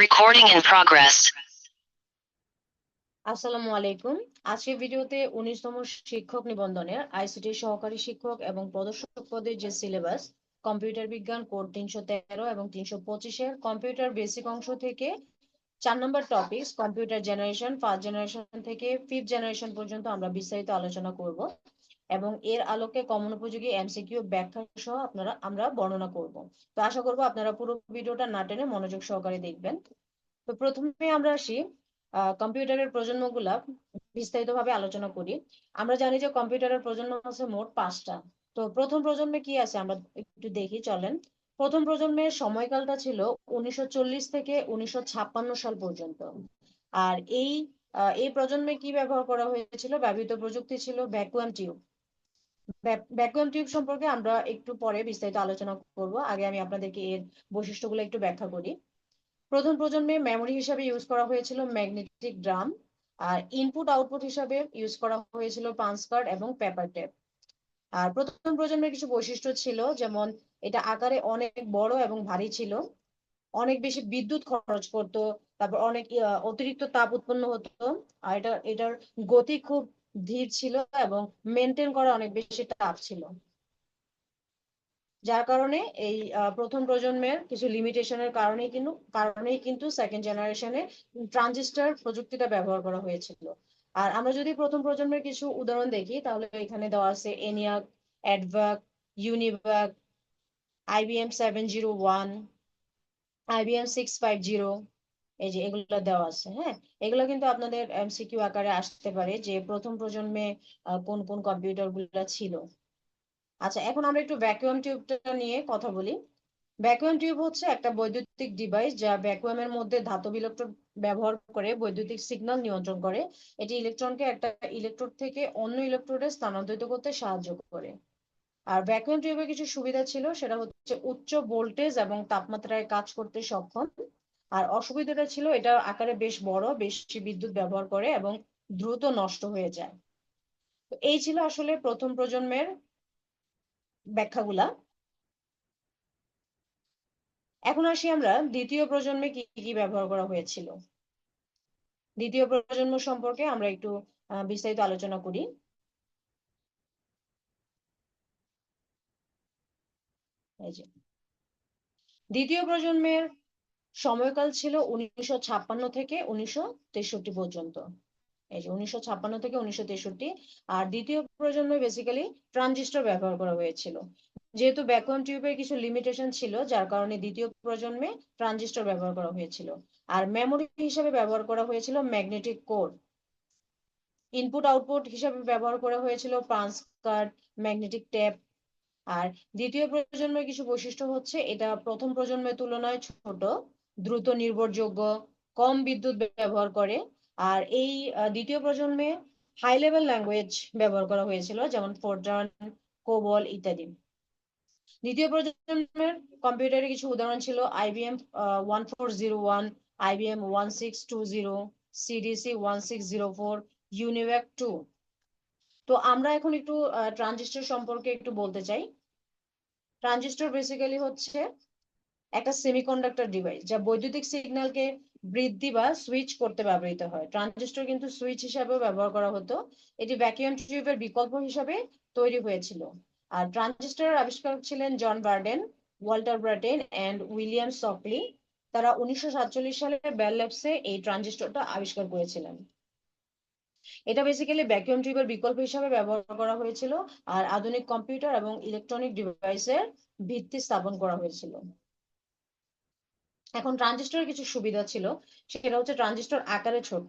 Recording in progress. আসসালামু আলাইকুম আজকের ভিডিওতে উনিশতম শিক্ষক নিবন্ধনের আইসিটি সহকারী শিক্ষক এবং প্রদর্শক পদের যে সিলেবাস, কম্পিউটার বিজ্ঞান কোড তিনশো তেরো এবং তিনশো পঁচিশের কম্পিউটার বেসিক অংশ থেকে চার নম্বর topic computer generation, first generation থেকে ফিফথ জেনারেশন পর্যন্ত আমরা বিস্তারিত আলোচনা করব এবং এর আলোকে কমন উপযোগী এমসিকিউ ব্যাখ্যা সহ আপনারা, আমরা বর্ণনা করব। তো আশা করব আপনারা পুরো ভিডিওটা না টেনে মনোযোগ সহকারে দেখবেন। তো প্রথমে আমরা আসি কম্পিউটারের প্রজন্মগুলা বিস্তারিতভাবে আলোচনা করি। আমরা জানি যে কম্পিউটারের প্রজন্ম আছে মোট পাঁচটা। তো প্রথম প্রজন্মে কি আছে আমরা একটু দেখি, চলেন। প্রথম প্রজন্মের সময়কালটা ছিল উনিশশো চল্লিশ থেকে উনিশশো ছাপ্পান্ন সাল পর্যন্ত। আর এই এই প্রজন্মে কি ব্যবহার করা হয়েছিল? ব্যবহৃত প্রযুক্তি ছিল ভ্যাকুয়াম টিউব ভ্যাকুয়াম টিউব সম্পর্কে আমরা একটু পরে বিস্তারিত আলোচনা করব। আগে আমি আপনাদেরকে এর বৈশিষ্ট্যগুলো একটু ব্যাখ্যা করি। প্রথম প্রজন্মে মেমোরি হিসাবে ইউজ করা হয়েছিল ম্যাগনেটিক ড্রাম আর ইনপুট আউটপুট হিসাবে ইউজ করা হয়েছিল পাঞ্চ কার্ড এবং পেপার টেপ আর প্রথম প্রজন্মের কিছু বৈশিষ্ট্য ছিল, যেমন এটা আকারে অনেক বড় এবং ভারী ছিল, অনেক বেশি বিদ্যুৎ খরচ করত, তারপর অনেক অতিরিক্ত তাপ উৎপন্ন হতো, আর এটা, এটার গতি খুব ধীর ছিল এবং মেনটেন করা অনেক বেশি টাফ ছিল। যার কারণে এই প্রথম প্রজন্মের কিছু লিমিটেশনের কারণে কিন্তু কারণেই কিন্তু সেকেন্ড জেনারেশনে ট্রানজিস্টর প্রযুক্তিটা ব্যবহার করা হয়েছিল। আর আমরা যদি প্রথম প্রজন্মের কিছু উদাহরণ দেখি, তাহলে এখানে দেওয়া আছে ENIAC EDVAC UNIVAC IBM seven zero one IBM six five zero এই যে এগুলো দেওয়া আছে হ্যাঁ? এগুলো কিন্তু আপনাদের এমসিকিউ আকারে আসতে পারে যে প্রথম প্রজন্মে কোন কোন কম্পিউটারগুলো ছিল। আচ্ছা এখন আমরা একটু ভ্যাকুয়াম টিউবটা নিয়ে কথা বলি। ভ্যাকুয়াম টিউব হচ্ছে একটা বৈদ্যুতিক ডিভাইস যা ভ্যাকুয়ামের মধ্যে ধাতব ইলেকট্রন ব্যবহার করে বৈদ্যুতিক সিগন্যাল নিয়ন্ত্রণ করে। এটি ইলেকট্রনকে একটা ইলেকট্রোড থেকে অন্য ইলেকট্রোডে স্থানান্তরিত করতে সাহায্য করে। আর ভ্যাকুয়াম টিউবের কিছু সুবিধা ছিল, সেটা হচ্ছে উচ্চ ভোল্টেজ এবং তাপমাত্রায় কাজ করতে সক্ষম। আর অসুবিধাটা ছিল এটা আকারে বেশ বড়, বেশি বিদ্যুৎ ব্যবহার করে এবং দ্রুত নষ্ট হয়ে যায়। তো এই ছিল আসলে প্রথম প্রজন্মের ব্যাখ্যাগুলা। এখন আসি আমরা দ্বিতীয় প্রজন্মে কি কি ব্যবহার করা হয়েছিল? দ্বিতীয় প্রজন্ম সম্পর্কে আমরা একটু বিস্তারিত আলোচনা করি। দ্বিতীয় প্রজন্মের সময়কাল ছিল উনিশশো ছাপ্পান্ন থেকে উনিশশো তেষট্টি পর্যন্ত। এই যে উনিশশো ছাপ্পান্ন থেকে উনিশশো তেষট্টি। আর দ্বিতীয় প্রজন্মে বেসিক্যালি ট্রানজিস্টর ব্যবহার করা হয়েছিল। যেহেতু ভ্যাকুয়াম টিউবের কিছু লিমিটেশন ছিল, যার কারণে দ্বিতীয় প্রজন্মে ট্রানজিস্টর ব্যবহার করা হয়েছিল। আর মেমোরি হিসাবে ব্যবহার করা হয়েছিল ম্যাগনেটিক কোড ইনপুট আউটপুট হিসাবে ব্যবহার করা হয়েছিল পাঞ্চ কার্ড ম্যাগনেটিক ট্যাপ আর দ্বিতীয় প্রজন্মের কিছু বৈশিষ্ট্য হচ্ছে, এটা প্রথম প্রজন্মের তুলনায় ছোট। দ্রুত নির্ভরযোগ্য, কম বিদ্যুৎ ব্যবহার করে। আর এই দ্বিতীয় প্রজন্মে হাই লেভেল ল্যাঙ্গুয়েজ ব্যবহার করা হয়েছিল, যেমন ফোরট্রান কোবল ইত্যাদি। দ্বিতীয় প্রজন্মের কম্পিউটারের কিছু উদাহরণ ছিল IBM one four zero one IBM one six two zero CDC one six zero four UNIVAC two. তো আমরা এখন একটু ট্রানজিস্টর সম্পর্কে একটু বলতে চাই। ট্রানজিস্টর বেসিক্যালি হচ্ছে একটা সেমিকন্ডাক্টর ডিভাইস যা বৈদ্যুতিক সিগন্যালকে বৃদ্ধি বা সুইচ করতে ব্যবহৃত হয়। ট্রানজিস্টর কিন্তু সুইচ হিসাবেও ব্যবহার করা হতো। এটি ভ্যাকুয়াম টিউবের বিকল্প হিসাবে তৈরি হয়েছিল। আর ট্রানজিস্টরের আবিষ্কারক ছিলেন John Bardeen, Walter Brattain and William Shockley তারা উনিশশো সাতচল্লিশ সালে বেল ল্যাবসে এই ট্রানজিস্টরটা আবিষ্কার করেছিলেন। এটা বেসিক্যালি ভ্যাকুয়াম টিউবের বিকল্প হিসাবে ব্যবহার করা হয়েছিল। আর আধুনিক কম্পিউটার এবং ইলেকট্রনিক ডিভাইসের ভিত্তি স্থাপন করা হয়েছিল। এখন ট্রানজিস্টরের কিছু সুবিধা ছিল, সেটা হচ্ছে ট্রানজিস্টর আকারে ছোট,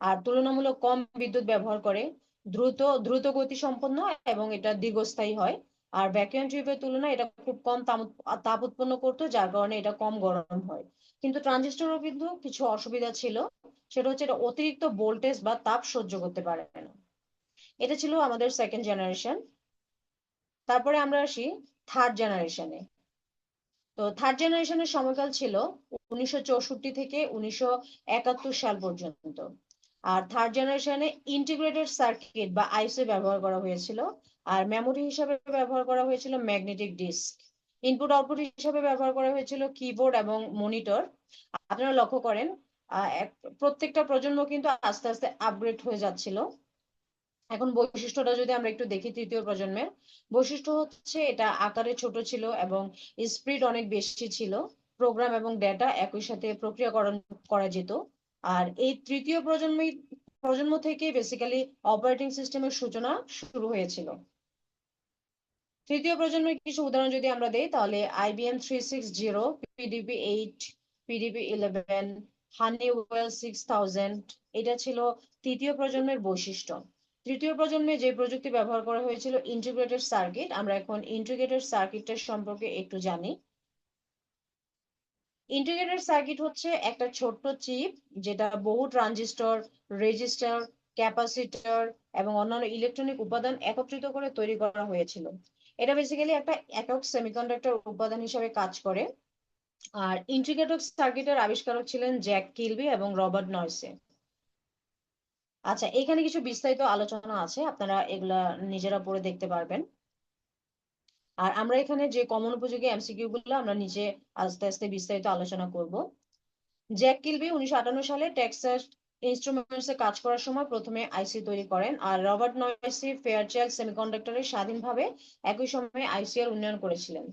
আর তুলনামূলক কম বিদ্যুৎ ব্যবহার করে, দ্রুত দ্রুত গতি সম্পন্ন এবং এটা দীর্ঘস্থায়ী হয়, আর ভ্যাকুয়াম টিউবের তুলনায় এটা খুব কম তাপ উৎপন্ন করতো, যার কারণে এটা কম গরম হয়। কিন্তু ট্রানজিস্টরও কিন্তু কিছু অসুবিধা ছিল, সেটা হচ্ছে এটা অতিরিক্ত ভোল্টেজ বা তাপ সহ্য করতে পারে না। এটা ছিল আমাদের সেকেন্ড জেনারেশন তারপরে আমরা আসি থার্ড জেনারেশনে তো থার্ড জেনারেশনের সময়কাল ছিল উনিশশো চৌষট্টি থেকে উনিশশো একাত্তর সাল পর্যন্ত। আর থার্ড জেনারেশনে ইন্টিগ্রেটেড সার্কিট বা আইসি ব্যবহার করা হয়েছিল। আর মেমোরি হিসাবে ব্যবহার করা হয়েছিল ম্যাগনেটিক ডিস্ক ইনপুট আউটপুট হিসাবে ব্যবহার করা হয়েছিল কিবোর্ড এবং মনিটর আপনারা লক্ষ্য করেন প্রত্যেকটা প্রজন্ম কিন্তু আস্তে আস্তে আপগ্রেড হয়ে যাচ্ছিল। এখন বৈশিষ্ট্যটা যদি আমরা একটু দেখি তৃতীয় প্রজন্মের, বৈশিষ্ট্য হচ্ছে এটা আকারে ছোট ছিল এবং স্পিড অনেক বেশি ছিল। প্রোগ্রাম এবং ডেটা একই সাথে প্রক্রিয়াকরণ করা যেত। আর এই তৃতীয় প্রজন্ম প্রজন্ম থেকে বেসিক্যালি অপারেটিং সিস্টেমের সূচনা শুরু হয়েছিল। তৃতীয় প্রজন্মের কিছু উদাহরণ যদি আমরা দেই, তাহলে IBM three six zero PDP eight PDP eleven Honeywell six thousand এটা ছিল তৃতীয় প্রজন্মের বৈশিষ্ট্য। তৃতীয় প্রজন্মে যে প্রযুক্তি ব্যবহার করা হয়েছিল ইন্টিগ্রেটেড সার্কিট আমরা এখন ইন্টিগ্রেটেড সার্কিটের সম্পর্কে একটু জানি। ইন্টিগ্রেটেড সার্কিট হচ্ছে একটা ছোট্ট চিপ যেটা বহু ট্রানজিস্টর রেজিস্টার ক্যাপাসিটর এবং অন্যান্য ইলেকট্রনিক উপাদান একত্রিত করে তৈরি করা হয়েছিল। এটা বেসিক্যালি একটা একক সেমিকন্ডাক্টর উপাদান হিসেবে কাজ করে। আর ইন্টিগ্রেটেড সার্কিটের আবিষ্কারক ছিলেন জ্যাক কিলবি এবং রবার্ট নয়সে আচ্ছা এখানে কিছু বিস্তারিত আলোচনা আছে, আপনারা এগুলা নিজেরা পড়ে দেখতে পারবেন। আর আমরা এখানে যে কমন উপযোগী এমসিকিউ গুলো, আমরা নিচে আস্তে আস্তে বিস্তারিত আলোচনা করব। জ্যাক কিলবি উনিশশো আটান্ন সালে টেক্সাস ইনস্ট্রুমেন্টস কাজ করার সময় প্রথমে আইসি তৈরি করেন আর রবার্ট নয়সি ফেয়ারচাইল্ড সেমিকন্ডাক্টরের স্বাধীনভাবে একই সময়ে আইসিআর উন্নয়ন করেছিলেন।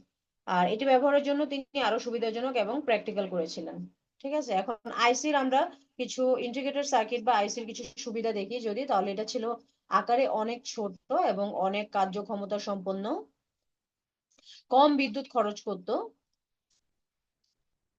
আর এটি ব্যবহারের জন্য তিনি আরও সুবিধাজনক এবং প্র্যাকটিক্যাল করেছিলেন। ঠিক আছে? এখন আইসির আমরা কিছু ইন্টিগ্রেটেড সার্কিট বা আইসির কিছু সুবিধা দেখি যদি, তাহলে এটা ছিল আকারে অনেক ছোট এবং অনেক কার্যক্ষমতা সম্পন্ন। কম বিদ্যুৎ খরচ করত।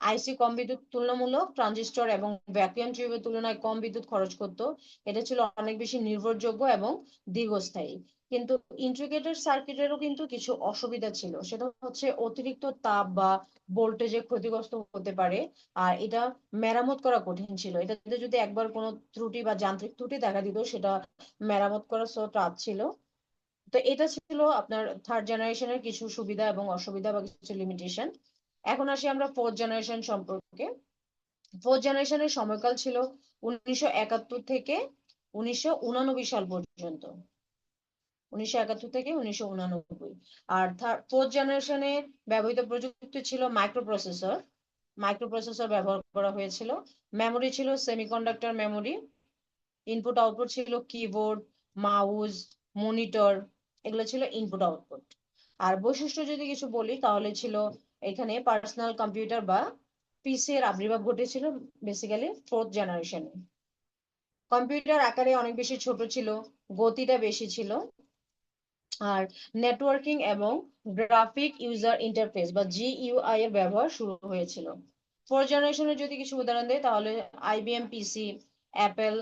আইসি কম বিদ্যুৎ তুলনামূলক ট্রানজিস্টর এবং ভ্যাকুয়াম টিউবের তুলনায় কম বিদ্যুৎ খরচ করত। এটা ছিল অনেক বেশি নির্ভরযোগ্য এবং দীর্ঘস্থায়ী। কিন্তু ইন্টিগ্রেটেড সার্কিটেরও কিন্তু কিছু অসুবিধা ছিল। সেটা হচ্ছে অতিরিক্ত তাপ বা ভোল্টেজে ক্ষতিগ্রস্ত হতে পারে, আর এটা মেরামত করা কঠিন ছিল। এটাতে যদি একবার কোনো ত্রুটি বা যান্ত্রিক ত্রুটি দেখা দিত, সেটা মেরামত করা সো, টাফ ছিল। তো এটা ছিল আপনার থার্ড জেনারেশনের কিছু সুবিধা এবং অসুবিধা বা কিছু লিমিটেশন এখন আসি আমরা ফোর্থ জেনারেশন সম্পর্কে। ফোর্থ জেনারেশনের সময়কাল ছিল উনিশশো একাত্তর থেকে উনিশশো উনানব্বই সাল পর্যন্ত। উনিশশো একাত্তর থেকে উনিশশো উনানব্বই। আর ফোর্থ জেনারেশনে ব্যবহৃত প্রযুক্তি ছিল মাইক্রোপ্রসেসর মাইক্রোপ্রসেসর ব্যবহার করা হয়েছিল। মেমোরি ছিল সেমিকন্ডাক্টর মেমোরি ইনপুট আউটপুট ছিল কিবোর্ড মাউস মনিটর এগুলো ছিল ইনপুট আউটপুট আর বৈশিষ্ট্য যদি কিছু বলি, তাহলে ছিল এখানে পার্সোনাল কম্পিউটার বা পিসি এর আবির্ভাব ঘটেছিল বেসিক্যালি ফোর্থ জেনারেশনে কম্পিউটার আকারে অনেক বেশি ছোট ছিল, গতিটা বেশি ছিল। আর নেটওয়ার্কিং এবং গ্রাফিক ইউজার ইন্টারফেস বা জিইউআই এর ব্যবহার শুরু হয়েছিল। ফোর জেনারেশনের যদি কিছু উদাহরণ দেয় তাহলে IBM PC Apple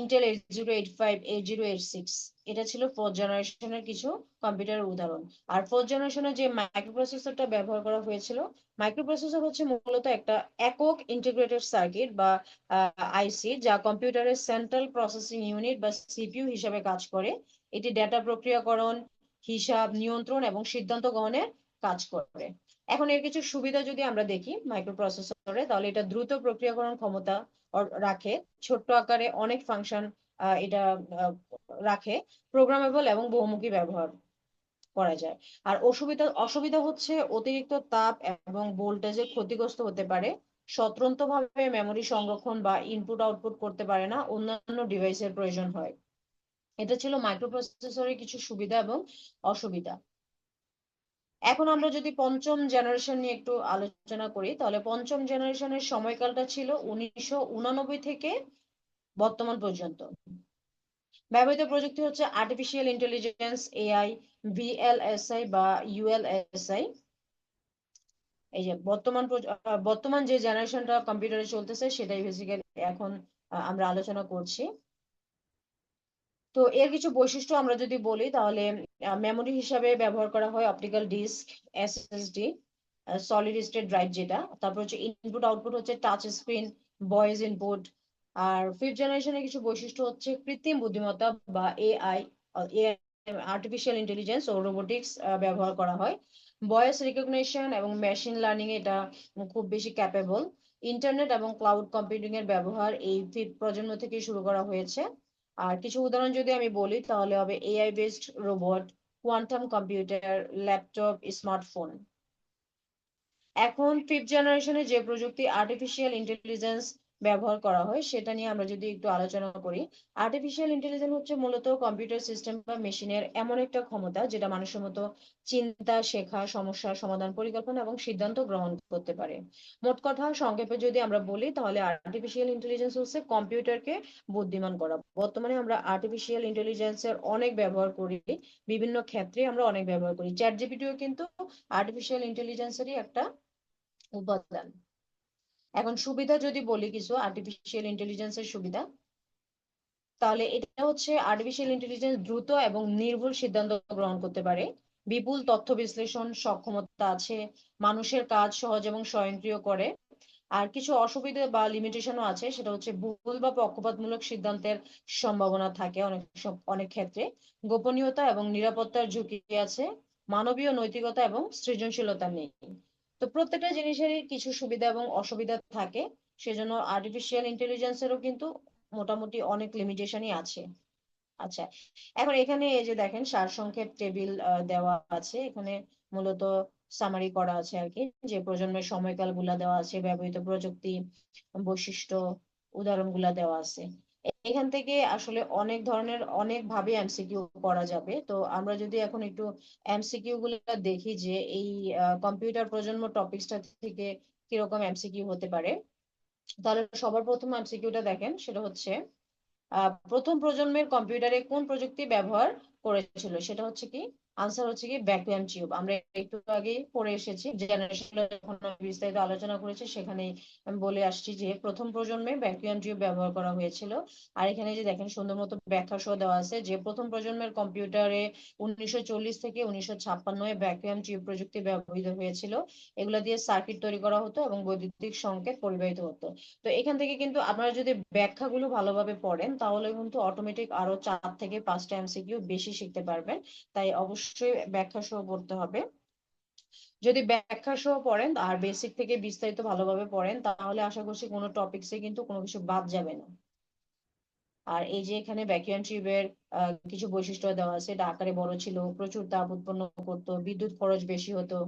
Intel eight zero eight five eight zero eight six এটা ছিল ফোর্থ জেনারেশনের কিছু কম্পিউটারের উদাহরণ। আর ফোর্থ জেনারেশনের যে মাইক্রোপ্রসেসরটা ব্যবহার করা হয়েছিল মাইক্রোপ্রসেসর হচ্ছে মূলত একটা একক ইন্টিগ্রেটেড সার্কিট বা আইসি যা কম্পিউটারের সেন্ট্রাল প্রসেসিং ইউনিট বা সিপিইউ হিসাবে কাজ করে। এটি ডেটা প্রক্রিয়াকরণ, হিসাব, নিয়ন্ত্রণ এবং সিদ্ধান্ত গ্রহণের কাজ করে। এখন এর কিছু সুবিধা যদি আমরা দেখি মাইক্রোপ্রসেসরে তাহলে এটা দ্রুত প্রক্রিয়াকরণ ক্ষমতা রাখে। ছোট্ট আকারে অনেক ফাংশন এটা রাখে। প্রোগ্রামেবল এবং বহুমুখী ব্যবহার করা যায়। আর অসুবিধা অসুবিধা হচ্ছে অতিরিক্ত তাপ এবং ভোল্টেজে ক্ষতিগ্রস্ত হতে পারে। স্বতন্ত্রভাবে মেমোরি সংরক্ষণ বা ইনপুট আউটপুট করতে পারে না। অন্যান্য ডিভাইসের প্রয়োজন হয়। এটা ছিল মাইক্রোপ্রসেসরের কিছু সুবিধা এবং অসুবিধা। এখন আমরা যদি পঞ্চম জেনারেশন নিয়ে একটু আলোচনা করি, তাহলে পঞ্চম জেনারেশনের সময়কালটা ছিল উনিশশো থেকে বর্তমান পর্যন্ত। ব্যবহৃত প্রযুক্তি হচ্ছে আর্টিফিশিয়াল ইন্টেলিজেন্স এআই ভিএলএসআই বা ইউএলএসআই এই যে বর্তমান বর্তমান যে জেনারেশনটা কম্পিউটারে চলতেছে, সেটাই বেসিক্যালি এখন আমরা আলোচনা করছি। তো এর কিছু বৈশিষ্ট্য আমরা যদি বলি, তাহলে মেমোরি হিসাবে ব্যবহার করা হয় optical disk SSD solid state drive যেটা। তারপর হচ্ছে ইনপুট আউটপুট হচ্ছে টাচ স্ক্রিন ভয়েস ইনপুট আর ফিফথ জেনারেশনের কিছু বৈশিষ্ট্য হচ্ছে কৃত্রিম বুদ্ধিমত্তা বা এআই আর্টিফিশিয়াল ইন্টেলিজেন্স ও রোবোটিক্স ব্যবহার করা হয়। ভয়েস রিকগনিশন এবং মেশিন লার্নিং এটা খুব বেশি ক্যাপেবল ইন্টারনেট এবং ক্লাউড কম্পিউটিং এর ব্যবহার এই ফিফথ প্রজন্ম থেকে শুরু করা হয়েছে। আর কিছু উদাহরণ যদি আমি বলি, তাহলে হবে AI based robot quantum computer laptop smartphone এখন ফিফথ জেনারেশনে যে প্রযুক্তি আর্টিফিশিয়াল ইন্টেলিজেন্স ব্যবহার করা হয়, সেটা নিয়ে আমরা যদি একটু আলোচনা করি আর্টিফিশিয়াল ইন্টেলিজেন্স হচ্ছে মূলত কম্পিউটার সিস্টেম বা মেশিনের এমন একটা ক্ষমতা যেটা মানুষের মতো চিন্তা, শেখা, সমস্যা সমাধান পরিকল্পনা এবং সিদ্ধান্ত গ্রহণ করতে পারে। মোট কথা, সংক্ষেপে যদি আমরা বলি, তাহলে আর্টিফিশিয়াল ইন্টেলিজেন্স হচ্ছে কম্পিউটারকে বুদ্ধিমান করা। বর্তমানে আমরা আর্টিফিশিয়াল ইন্টেলিজেন্সের অনেক ব্যবহার করি, বিভিন্ন ক্ষেত্রে আমরা অনেক ব্যবহার করি। চ্যাট জিপিটিও কিন্তু আর্টিফিশিয়াল ইন্টেলিজেন্সেরই একটা উপাদান। এখন সুবিধা যদি বলি কিছু আর্টিফিশিয়াল ইন্টেলিজেন্সের সুবিধা, তাহলে এটা হচ্ছে আর্টিফিশিয়াল ইন্টেলিজেন্স দ্রুত এবং নির্ভুল সিদ্ধান্ত গ্রহণ করতে পারে। বিপুল তথ্য বিশ্লেষণ সক্ষমতা আছে, মানুষের কাজ সহজ এবং স্বয়ংক্রিয় করে। আর কিছু অসুবিধা বা লিমিটেশনও আছে, সেটা হচ্ছে ভুল বা পক্ষপাতমূলক সিদ্ধান্তের সম্ভাবনা থাকে অনেক অনেক ক্ষেত্রে। গোপনীয়তা এবং নিরাপত্তার ঝুঁকি আছে, মানবীয় নৈতিকতা এবং সৃজনশীলতা নেই। তো প্রত্যেকটা জিনিসেরই কিছু সুবিধা এবং অসুবিধা থাকে, সেজন্য আর্টিফিশিয়াল ইন্টেলিজেন্সেরও কিন্তু মোটামুটি অনেক লিমিটেশনই আছে। আচ্ছা এখন এখানে এই যে দেখেন সারসংক্ষেপ টেবিল দেওয়া আছে। এখানে মূলত সামারি করা আছে আর কি, যে প্রজন্মের সময়কালগুলা দেওয়া আছে, ব্যবহৃত প্রযুক্তি বৈশিষ্ট্য উদাহরণগুলা দেওয়া আছে। এখান থেকে আসলে অনেক ধরনের, অনেক ভাবে এমসিকিউ করা যাবে। তো আমরা যদি এখন একটু এমসিকিউ গুলো দেখি যে এই কম্পিউটার প্রজন্ম টপিকসটা থেকে কীরকম এমসিকিউ হতে পারে, তাহলে সবার প্রথম এমসিকিউটা দেখেন, সেটা হচ্ছে প্রথম প্রজন্মের কম্পিউটারে কোন প্রযুক্তি ব্যবহার করেছিল? সেটা হচ্ছে কি আনসার হচ্ছে কি ভ্যাকুয়াম টিউব আমরা একটু আগে পড়ে এসেছি জেনারেশন বিস্তারিত আলোচনা করেছি সেখানে আমি বলে আসছি যে প্রথম প্রজন্মে ভ্যাকুয়াম টিউব ব্যবহার করা হয়েছিল। আর এখানে যে দেখেন সুন্দর মতো ব্যাখ্যা সহ দেওয়া আছে যে প্রথম প্রজন্মের কম্পিউটারে উনিশশো থেকে উনিশশো ছাপ্পান্ন ভ্যাকুয়াম টিউব প্রযুক্তি ব্যবহৃত হয়েছিল। এগুলা দিয়ে সার্কিট তৈরি করা হতো এবং বৈদ্যুতিক সংকেত পরিবাহিত হতো। তো এখান থেকে কিন্তু আপনারা যদি ব্যাখ্যাগুলো ভালোভাবে পড়েন, তাহলে কিন্তু অটোমেটিক আরও চার থেকে পাঁচটা এমসিকিউ বেশি শিখতে পারবেন। তাই অবশ্যই অবশ্যই ব্যাখ্যা সহ পড়তে হবে। যদি ব্যাখ্যা সহ পড়েন আর বেসিক থেকে বিস্তারিত ভালোভাবে পড়েন, তাহলে আশা করছি কোনো টপিকসে কিন্তু কোনো কিছু বাদ যাবে না। আর এই যে এখানে ভ্যাকুয়াম টিউবের কিছু বৈশিষ্ট্য দেওয়া আছে, এটা আকারে বড় ছিল, প্রচুর তাপ উৎপন্ন করতো, বিদ্যুৎ খরচ বেশি হতো,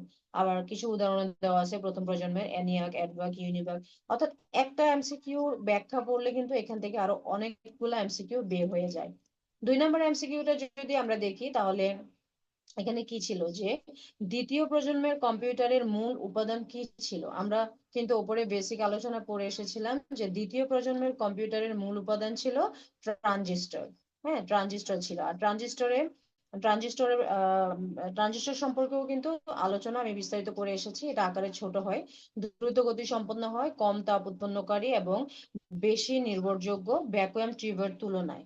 আবার কিছু উদাহরণ দেওয়া আছে প্রথম প্রজন্মের অ্যানিয়াক অ্যাডভাক ইউনিভাক অর্থাৎ একটা এমসিকিউ ব্যাখ্যা পড়লে কিন্তু এখান থেকে আরও অনেকগুলো এমসিকিউ বের হয়ে যায়। দুই নম্বর এমসিকিউটা যদি আমরা দেখি, তাহলে এখানে কি ছিল যে দ্বিতীয় প্রজন্মের কম্পিউটারের মূল উপাদান কি ছিল? আমরা কিন্তু ওপরে বেসিক আলোচনা করে এসেছিলাম যে দ্বিতীয় প্রজন্মের কম্পিউটারের মূল উপাদান ছিল ট্রানজিস্টর। হ্যাঁ ট্রানজিস্টর ছিল। আর ট্রানজিস্টরে, ট্রানজিস্টরের ট্রানজিস্টর সম্পর্কেও কিন্তু আলোচনা আমি বিস্তারিত করে এসেছি। এটা আকারে ছোট হয়। দ্রুত গতি সম্পন্ন হয়, কম তাপ উৎপন্নকারী এবং বেশি নির্ভরযোগ্য ভ্যাকুয়াম টিউবের তুলনায়।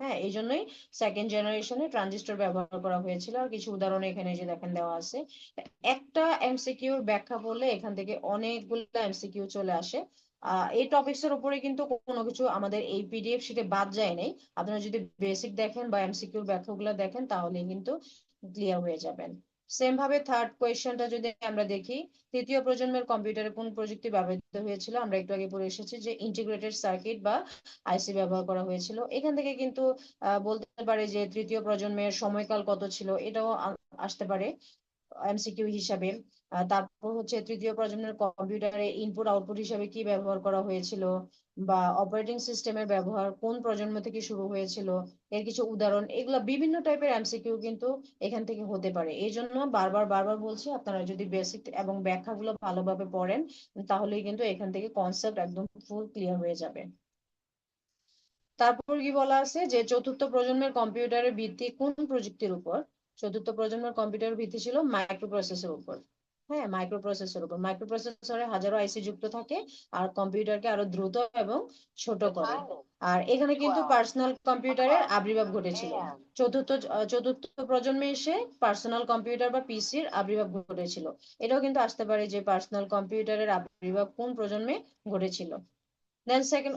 হ্যাঁ এই জন্যই সেকেন্ড জেনারেশনে ট্রানজিস্টর ব্যবহার করা হয়েছিল। আর কিছু উদাহরণ এখানে যে দেখেন দেওয়া আছে। একটা এমসিকিউর ব্যাখ্যা করলে এখান থেকে অনেকগুলো এমসিকিউ চলে আসে। এই টপিকস এর উপরে কিন্তু কোনো কিছু আমাদের এই পিডিএফ শিটে বাদ যায় নাই। আপনারা যদি বেসিক দেখেন বা এমসিকিউর ব্যাখ্যাগুলো দেখেন তাহলে কিন্তু ক্লিয়ার হয়ে যাবেন। সেম ভাবে থার্ড কোয়েশ্চেনটা যদি আমরা দেখি, তৃতীয় প্রজন্মের কম্পিউটারে কোন প্রযুক্তি ব্যবহৃত হয়েছিল? আমরা একটু আগে পড়ে এসেছি যে ইন্টিগ্রেটেড সার্কিট বা আইসি ব্যবহার করা হয়েছিল। এখান থেকে কিন্তু বলতে পারে যে তৃতীয় প্রজন্মের সময়কাল কত ছিল, এটাও আসতে পারে এমসিকিউ হিসাবে। তারপর হচ্ছে তৃতীয় প্রজন্মের কম্পিউটারে ইনপুট আউটপুট হিসাবে কি ব্যবহার করা হয়েছিল? বা অপারেটিং সিস্টেমের ব্যবহার কোন প্রজন্ম থেকে শুরু হয়েছিল, এর কিছু উদাহরণ, এগুলো বিভিন্ন টাইপের এমসিকিউ কিন্তু এখান থেকে হতে পারে। এই জন্য বারবার বারবার বলছি, আপনারা যদি বেসিক এবং ব্যাখ্যাগুলো ভালোভাবে পড়েন, তাহলেই কিন্তু এখান থেকে কনসেপ্ট একদম ফুল ক্লিয়ার হয়ে যাবে। তারপর কি বলা আছে যে, চতুর্থ প্রজন্মের কম্পিউটারের ভিত্তি কোন প্রযুক্তির উপর? চতুর্থ প্রজন্মের কম্পিউটার ভিত্তি ছিল মাইক্রো প্রসেসের উপর। হ্যাঁ মাইক্রো প্রসেসর উপর। মাইক্রো প্রসেসরে হাজারো আইসি যুক্ত থাকে আর কম্পিউটারকে আরও দ্রুত এবং ছোট করে। আর এখানে কিন্তু পার্সোনাল কম্পিউটারের আবির্ভাব ঘটেছিল। চতুর্থ চতুর্থ প্রজন্মে এসে পার্সোনাল কম্পিউটার বা পিসির আবির্ভাব ঘটেছিল। এটাও কিন্তু আসতে পারে যে পার্সোনাল কম্পিউটারের আবির্ভাব কোন প্রজন্মে ঘটেছিল। দেন সেকেন্ড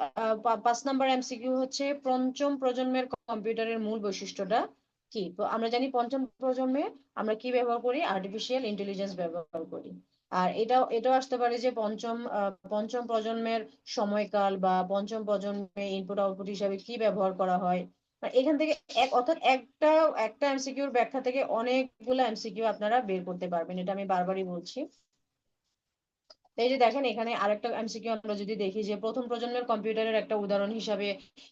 পাঁচ নাম্বার এমসিকিউ হচ্ছে পঞ্চম প্রজন্মের কম্পিউটারের মূল বৈশিষ্ট্যটা। কি? আমরা জানি পঞ্চম প্রজন্মে আমরা কি ব্যবহার করি? আর্টিফিশিয়াল ইন্টেলিজেন্স ব্যবহার করি। আর এটাও এটাও আসতে পারে যে পঞ্চম পঞ্চম প্রজন্মের সময়কাল বা পঞ্চম প্রজন্মে ইনপুট আউটপুট হিসাবে কি ব্যবহার করা হয়? এখান থেকে এক, অর্থাৎ একটা একটা এমসিকিউর ব্যাখ্যা থেকে অনেকগুলো এমসিকিউ আপনারা বের করতে পারবেন। এটা আমি বারবারই বলছি। এই যে দেখেন, এখানে আরেকটা এমসিকিউ আমরা যদি দেখি যে প্রথম প্রজন্মের কম্পিউটারের একটা উদাহরণ হিসাবে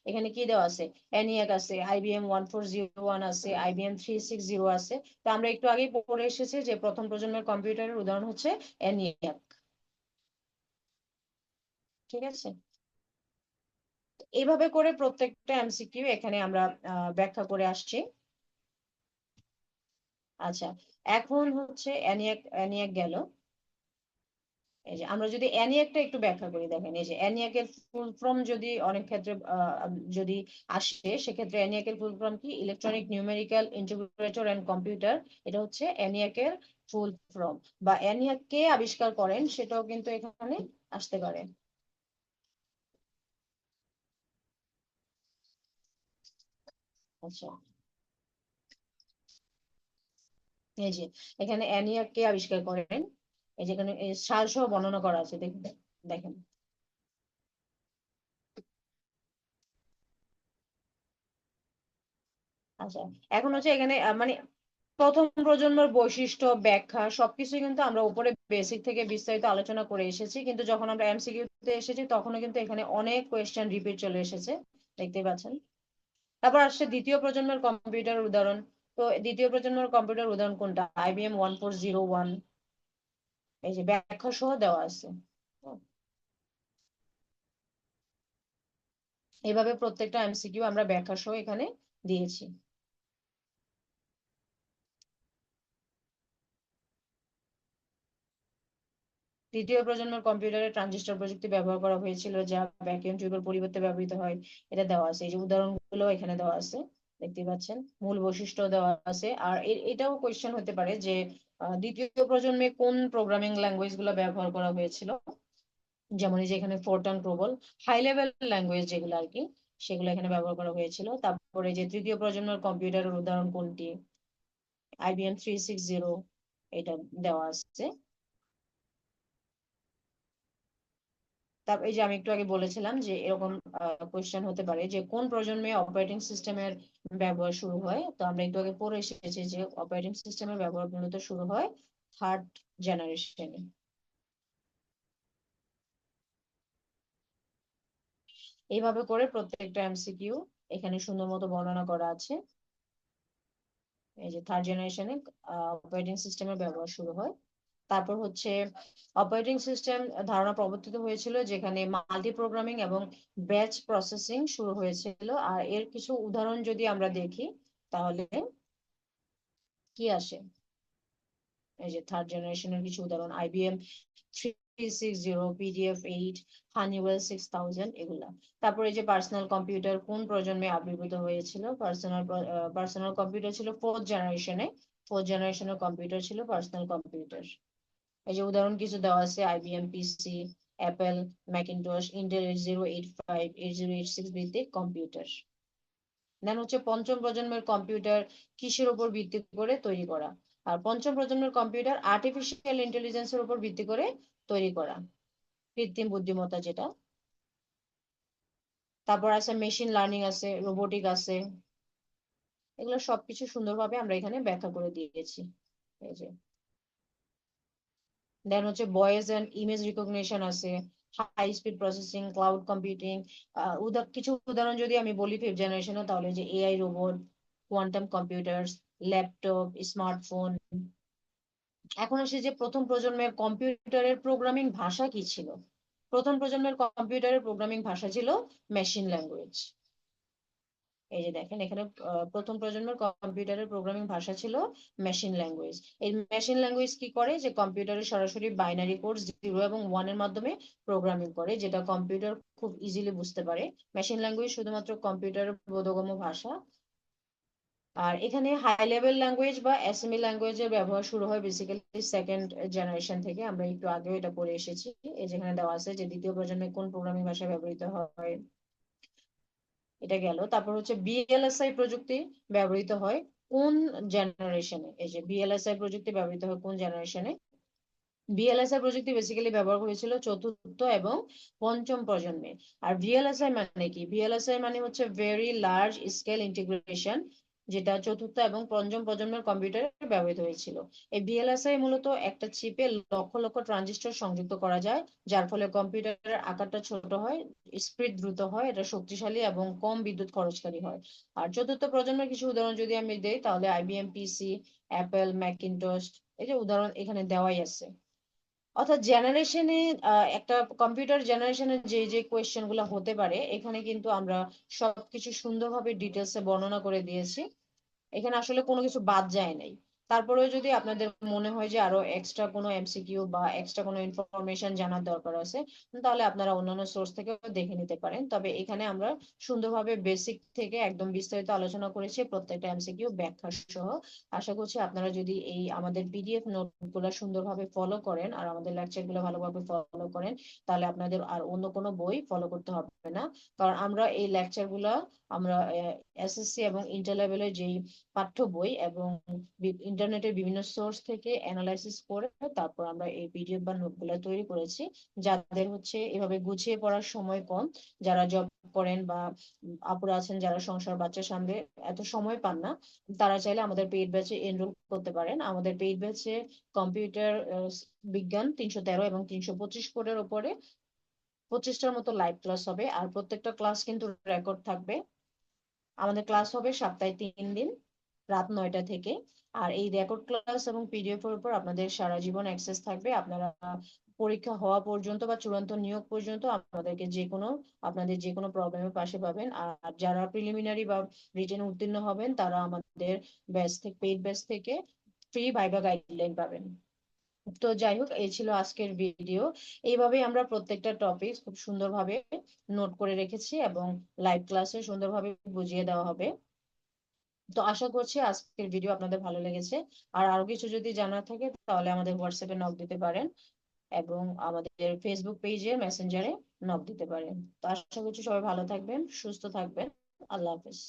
এখানে কি দেওয়া আছে? ENIAC আছে জিরো ওয়ান আছে আইবিএম থ্রি সিক্স জিরো আছে। তো আমরা একটু আগেই পড়ে এসেছি যে প্রথম প্রজন্মের কম্পিউটারের উদাহরণ হচ্ছে ENIAC ঠিক আছে? এইভাবে করে প্রত্যেকটা এমসিকিউ এখানে আমরা ব্যাখ্যা করে আসছি। আচ্ছা এখন হচ্ছে ENIAC ENIAC গেল। এই যে আমরা যদি ENIAC-টা একটু ব্যাখ্যা করি, দেখেন, এই যে এর ফুল ফর্ম যদি অনেক ক্ষেত্রে যদি আসে, সেক্ষেত্রে এর ফুল ফর্ম কি? Electronic, numerical integrator and computer, এটা হচ্ছে এর ফুল ফর্ম বা ENIAC কে আবিষ্কার করেন, সেটাও কিন্তু এখানে আসতে পারে। আচ্ছা। এই যে এখানে ENIAC কে আবিষ্কার করেন এই যে এখানে, এই সাল সহ বর্ণনা করা আছে দেখুন দেখেন। আচ্ছা এখন হচ্ছে এখানে মানে প্রথম প্রজন্মের বৈশিষ্ট্য, ব্যাখ্যা, সবকিছুই কিন্তু আমরা উপরে বেসিক থেকে বিস্তারিত আলোচনা করে এসেছি। কিন্তু যখন আমরা এমসিকিউ তে এসেছি, তখনও কিন্তু এখানে অনেক কোয়েশ্চেন রিপিট চলে এসেছে। দেখতে পাচ্ছেন। তারপর আসছে দ্বিতীয় প্রজন্মের কম্পিউটার উদাহরণ। তো দ্বিতীয় প্রজন্মের কম্পিউটার উদাহরণ কোনটা? IBM one four zero one এই যে ব্যাখ্যা সহ দেওয়া আছে। এইভাবে প্রত্যেকটা এমসিকিউ আমরা ব্যাখ্যা সহ এখানে দিয়েছি। তৃতীয় প্রজন্মের কম্পিউটারে ট্রানজিস্টর প্রযুক্তি ব্যবহার করা হয়েছিল, যা ভ্যাকুয়াম টিউবের পরিবর্তে ব্যবহৃত হয়। এটা দেওয়া আছে। এই যে উদাহরণগুলো এখানে দেওয়া আছে, দেখতে পাচ্ছেন। মূল বৈশিষ্ট্য দেওয়া আছে। আর এটাও কোয়েশ্চেন হতে পারে যে দ্বিতীয় প্রজন্মে কোন প্রোগ্রামিং ল্যাঙ্গুয়েজগুলো ব্যবহার করা হয়েছিল? যেমন এই যে এখানে ফোরটান প্রবল হাই লেভেল ল্যাঙ্গুয়েজ যেগুলো আর কি, সেগুলো এখানে ব্যবহার করা হয়েছিল। তারপরে যে তৃতীয় প্রজন্মের কম্পিউটারের উদাহরণ কোনটি? আইবিএম থ্রি সিক্স জিরো এটা দেওয়া আছে। তারপর এই যে আমি একটু আগে বলেছিলাম যে এরকম কোয়েশ্চেন হতে পারে যে কোন প্রজন্মে অপারেটিং সিস্টেমের ব্যবহার শুরু হয়? তো আমরা একটু আগে পড়ে এসেছি যে অপারেটিং সিস্টেমের ব্যবহার মূলত শুরু হয় থার্ড জেনারেশনে এইভাবে করে প্রত্যেকটা এমসিকিউ এখানে সুন্দর মতো বর্ণনা করা আছে। এই যে থার্ড জেনারেশনে অপারেটিং সিস্টেমের ব্যবহার শুরু হয়। তারপর হচ্ছে অপারেটিং সিস্টেম ধারণা প্রবর্তিত হয়েছিল যেখানে মাল্টি প্রোগ্রামিং এবং ব্যাচ প্রসেসিং শুরু হয়েছিল। আর এর কিছু উদাহরণ যদি আমরা দেখি, তাহলে কি আসে? এই যে থার্ড জেনারেশনের কিছু উদাহরণ IBM three six zero PDP eight Honeywell six thousand এগুলা। তারপরে যে পার্সোনাল কম্পিউটার কোন প্রজন্মে আবির্ভূত হয়েছিল? পার্সোনাল পার্সোনাল কম্পিউটার ছিল ফোর্থ জেনারেশনে ফোর্থ জেনারেশনের কম্পিউটার ছিল পার্সোনাল কম্পিউটার এই যে উদাহরণ কিছু দেওয়া আছে IBM PC Apple Macintosh Intel eight zero eight five eight zero eight six ভিত্তিক কম্পিউটার দেন হচ্ছে পঞ্চম প্রজন্মের কম্পিউটার কিসের উপর ভিত্তি করে তৈরি করা? আর পঞ্চম প্রজন্মের কম্পিউটার আর্টিফিশিয়াল ইন্টেলিজেন্সের উপর ভিত্তি করে তৈরি করা। কৃত্রিম বুদ্ধিমত্তা যেটা। তারপর আছে মেশিন লার্নিং আছে রোবোটিক আছে। এগুলো সবকিছু সুন্দরভাবে আমরা এখানে ব্যাখ্যা করে দিয়েছি। এই যে। দেন হচ্ছে ভয়েস এন্ড ইমেজ রিকগনিশন আছে high speed processing cloud computing কিছু উদাহরণ যদি আমি বলি ফিফথ জেনারেশনে তাহলে যে AI robot quantum computers laptop smartphone এখন আসে যে প্রথম প্রজন্মের কম্পিউটারের প্রোগ্রামিং ভাষা কি ছিল? প্রথম প্রজন্মের কম্পিউটারের প্রোগ্রামিং ভাষা ছিল মেশিন ল্যাঙ্গুয়েজ এই যে দেখেন, এখানে প্রথম প্রজন্মের কম্পিউটারের প্রোগ্রামিং ভাষা ছিল মেশিন ল্যাঙ্গুয়েজ এই মেশিন ল্যাঙ্গুয়েজ কি করে? যে কম্পিউটারে সরাসরি বাইনারি কোড জিরো এবং ওয়ানের মাধ্যমে প্রোগ্রামিং করে, যেটা কম্পিউটার খুব ইজিলি বুঝতে পারে। মেশিন ল্যাঙ্গুয়েজ শুধুমাত্র কম্পিউটারের বোধগম্য ভাষা। আর এখানে হাই লেভেল ল্যাঙ্গুয়েজ বা অ্যাসেম্বলি ল্যাঙ্গুয়েজের ব্যবহার শুরু হয় বেসিক্যালি সেকেন্ড জেনারেশন থেকে। আমরা একটু আগেও এটা পড়ে এসেছি। এই যেখানে দেওয়া আছে যে দ্বিতীয় প্রজন্মে কোন প্রোগ্রামিং ভাষা ব্যবহৃত হয়। এটা গেল। তারপর হচ্ছে বিএলএসআই প্রযুক্তি ব্যবহৃত হয় কোন জেনারেশনে এই যে বিএলএসআই প্রযুক্তি ব্যবহৃত হয় কোন জেনারেশনে বিএলএসআই প্রযুক্তি বেসিক্যালি ব্যবহার হয়েছিল চতুর্থ এবং পঞ্চম প্রজন্মে। আর ভিএলএসআই মানে কি? ভিএলএসআই মানে হচ্ছে ভেরি লার্জ স্কেল ইন্টিগ্রেশন যেটা চতুর্থ এবং পঞ্চম প্রজন্মের কম্পিউটারে ব্যবহৃত হয়েছিল। এই ভিএলএসআই মূলত একটা চিপে লক্ষ লক্ষ ট্রানজিস্টর সংযুক্ত করা যায়, যার ফলে কম্পিউটারের আকারটা ছোট হয়, স্পিড দ্রুত হয়, এটা শক্তিশালী এবং কম বিদ্যুৎ খরচকারী হয়। আর চতুর্থ প্রজন্মের কিছু উদাহরণ যদি আমি দেই, তাহলে আইবিএম পিসি অ্যাপেল ম্যাকিনটস এই যে উদাহরণ এখানে দেওয়াই আছে। অর্থাৎ জেনারেশনে একটা কম্পিউটার জেনারেশনের যে যে কোয়েশ্চেনগুলো হতে পারে, এখানে কিন্তু আমরা সবকিছু সুন্দরভাবে ডিটেলসে বর্ণনা করে দিয়েছি। এখানে আসলে কোনো কিছু বাদ যায় নাই। তারপরেও যদি আপনাদের মনে হয় যে আরও এক্সট্রা কোনো এমসিকিউ বা এক্সট্রা কোনো ইনফরমেশন জানার দরকার আছে, তাহলে আপনারা অন্যান্য সোর্স থেকে দেখে নিতে পারেন। তবে এখানে আমরা সুন্দরভাবে বেসিক থেকে একদম বিস্তারিত আলোচনা করেছি প্রত্যেকটা এমসিকিউ ব্যাখ্যা সহ। আশা করছি আপনারা যদি এই আমাদের পিডিএফ নোটগুলো সুন্দরভাবে ফলো করেন আর আমাদের লেকচারগুলো ভালোভাবে ফলো করেন, তাহলে আপনাদের আর অন্য কোনো বই ফলো করতে হবে না। কারণ আমরা এই লেকচারগুলো আমরা এসএসসি এবং ইন্টার লেভেলের যেই পাঠ্য বই এবং ইন্টারনেটের বিভিন্ন সোর্স থেকে অ্যানালাইসিস করে তারপর আমরা এই পিডিএফ বা নোটগুলো তৈরি করেছি, যাদের হচ্ছে এভাবে গুছিয়ে পড়ার সময় কম। যারা জব করেন বা আপুরা আছেন, যারা সংসার বাচ্চা সামনে এত সময় পান না, তারা চাইলে আমাদের পেইড ব্যাচে এনরোল করতে পারেন। আমাদের পেইড ব্যাচে কম্পিউটার বিজ্ঞান তিনশো তেরো এবং তিনশো পঁচিশ কোডের উপরে পঁচিশটার মতো লাইভ ক্লাস হবে। আর প্রত্যেকটা ক্লাস কিন্তু রেকর্ড থাকবে। আমাদের ক্লাস হবে সপ্তাহে তিন দিন, রাত নয়টা থেকে। আর এই রেকর্ড ক্লাস এবং পিডিএফ এর উপর আপনাদের সারা জীবন অ্যাক্সেস থাকবে। আপনারা পরীক্ষা হওয়া পর্যন্ত বা চূড়ান্ত নিয়োগ পর্যন্ত আমাদেরকে যে কোনো আপনাদের যে কোনো প্রবলেমের পাশে পাবেন। আর যারা প্রিলিমিনারি বা রিটেন উত্তীর্ণ হবেন, তারা আমাদের ব্যাচ থেকে পেইড ব্যাচ থেকে ফ্রি ভাইবা গাইডলাইন পাবেন। তো যাই হোক, এই ছিল আজকের ভিডিও এইভাবেই আমরা প্রত্যেকটা টপিক খুব সুন্দরভাবে নোট করে রেখেছি এবং লাইভ ক্লাসে সুন্দরভাবে বুঝিয়ে দেওয়া হবে। তো আশা করছি আজকের ভিডিও আপনাদের ভালো লেগেছে। আর আরও কিছু যদি জানার থাকে, তাহলে আমাদের হোয়াটসঅ্যাপে নক দিতে পারেন এবং আমাদের ফেসবুক পেজে মেসেঞ্জারে নক দিতে পারেন। তো আশা করছি সবাই ভালো থাকবেন, সুস্থ থাকবেন। আল্লাহ হাফেজ।